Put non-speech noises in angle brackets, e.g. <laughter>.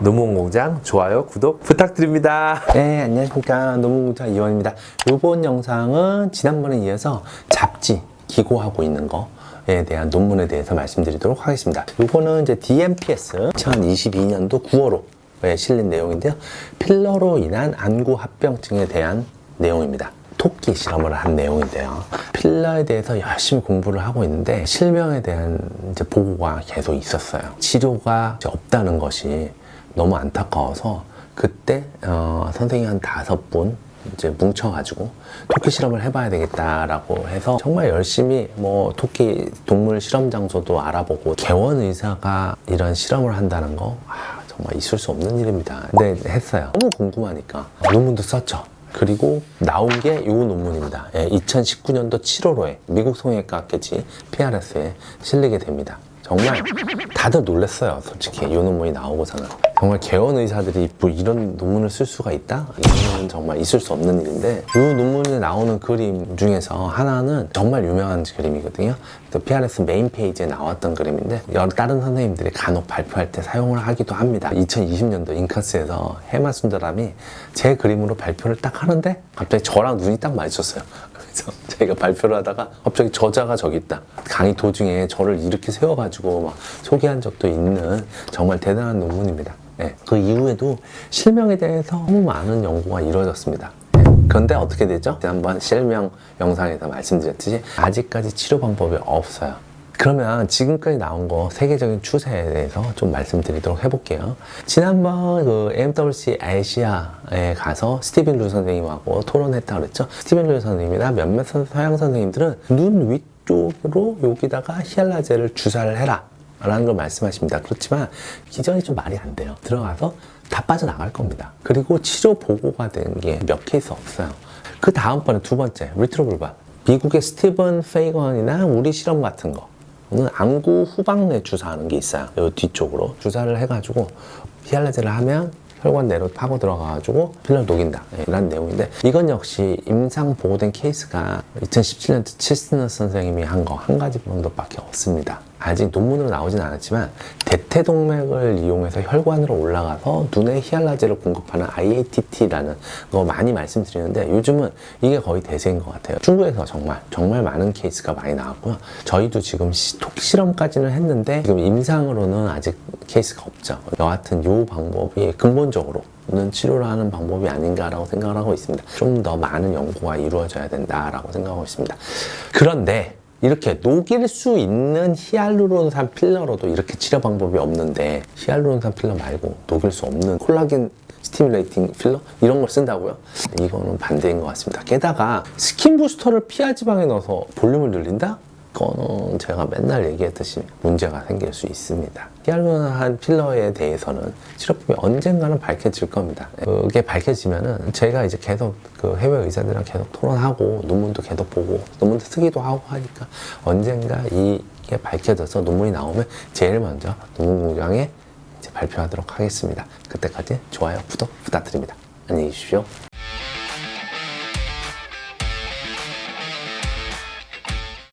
노무공장 좋아요, 구독 부탁드립니다. 네, 안녕하십니까. 노무공장 이원입니다. 이번 영상은 지난번에 이어서 잡지 기고하고 있는 거 에 대한 논문에 대해서 말씀드리도록 하겠습니다. 이거는 이제 DMPS 2022년도 9월호 에 실린 내용인데요. 필러로 인한 안구 합병증에 대한 내용입니다. 토끼 실험을 한 내용인데요. 필러에 대해서 열심히 공부를 하고 있는데 실명에 대한 이제 보고가 계속 있었어요. 치료가 없다는 것이 너무 안타까워서 그때 어, 선생님 한 다섯 분 이제 뭉쳐가지고 토끼 실험을 해봐야 되겠다라고 해서 정말 열심히 뭐 토끼 동물 실험 장소도 알아보고 개원 의사가 이런 실험을 한다는 거 아, 정말 있을 수 없는 일입니다. 근데 했어요. 너무 궁금하니까 논문도 썼죠. 그리고 나온 게 이 논문입니다. 2019년도 7월호에 미국 성형외과학회지 PRS에 실리게 됩니다. 정말 다들 놀랐어요, 솔직히. 이 논문이 나오고서는. 정말 개원 의사들이 뭐 이런 논문을 쓸 수가 있다? 이거는 정말 있을 수 없는 일인데, 이 논문에 나오는 그림 중에서 하나는 정말 유명한 그림이거든요. 또 PRS 메인 페이지에 나왔던 그림인데, 여러 다른 선생님들이 간혹 발표할 때 사용을 하기도 합니다. 2020년도 인카스에서 해마 순자람이 제 그림으로 발표를 딱 하는데, 갑자기 저랑 눈이 딱 마주쳤어요. 그래서 <laughs> 저희가 발표를 하다가 갑자기 저자가 저기 있다. 강의 도중에 저를 이렇게 세워가지고 막 소개한 적도 있는 정말 대단한 논문입니다. 예, 그 이후에도 실명에 대해서 너무 많은 연구가 이루어졌습니다. 예, 그런데 어떻게 되죠? 지난번 실명 영상에서 말씀드렸듯이 아직까지 치료 방법이 없어요. 그러면 지금까지 나온 거 세계적인 추세에 대해서 좀 말씀드리도록 해볼게요. 지난번 그 MWC 아시아에 가서 스티븐 루 선생님하고 토론했다 그랬죠. 스티븐 루 선생님이나 몇몇 선- 서양 선생님들은 눈 위쪽으로 여기다가 히알라제를 주사를 해라. 라는 걸 말씀하십니다. 그렇지만 기전이 좀 말이 안 돼요. 들어가서 다 빠져나갈 겁니다. 그리고 치료 보고가 된게몇 케이스 없어요. 그 다음번에 두 번째, 리트로블바. 미국의 스티븐 페이건이나 우리 실험 같은 거. 는 안구 후방내 주사하는 게 있어요. 요 뒤쪽으로 주사를 해가지고 히알라제를 하면 혈관 내로 파고 들어가가지고 필러 녹인다. 예, 이런 내용인데 이건 역시 임상 보고된 케이스가 2017년 칠스너 선생님이 한 거 한 가지 정도밖에 없습니다. 아직 논문으로 나오진 않았지만 대퇴동맥을 이용해서 혈관으로 올라가서 눈에 히알라제를 공급하는 IATT라는 거 많이 말씀드리는데 요즘은 이게 거의 대세인 것 같아요. 중국에서 정말 정말 많은 케이스가 많이 나왔고요. 저희도 지금 시- 토끼 실험까지는 했는데 지금 임상으로는 아직 케이스가 없죠. 여하튼 이 방법이 근본적으로 는 치료를 하는 방법이 아닌가라고 생각을 하고 있습니다. 좀 더 많은 연구가 이루어져야 된다라고 생각하고 있습니다. 그런데 이렇게 녹일 수 있는 히알루론산 필러로도 이렇게 치료 방법이 없는데 히알루론산 필러 말고 녹일 수 없는 콜라겐 스티뮬레이팅 필러 이런 걸 쓴다고요? 이거는 반대인 것 같습니다. 게다가 스킨 부스터를 피하 지방에 넣어서 볼륨을 늘린다? 그거는 제가 맨날 얘기했듯이 문제가 생길 수 있습니다. 히알루론산 필러에 대해서는 치료법이 언젠가는 밝혀질 겁니다. 그게 밝혀지면은 제가 이제 계속 그 해외 의사들이랑 계속 토론하고 논문도 계속 보고 논문도 쓰기도 하고 하니까 언젠가 이게 밝혀져서 논문이 나오면 제일 먼저 논문 공장에 발표하도록 하겠습니다. 그때까지 좋아요, 구독 부탁드립니다. 안녕히 계십시오.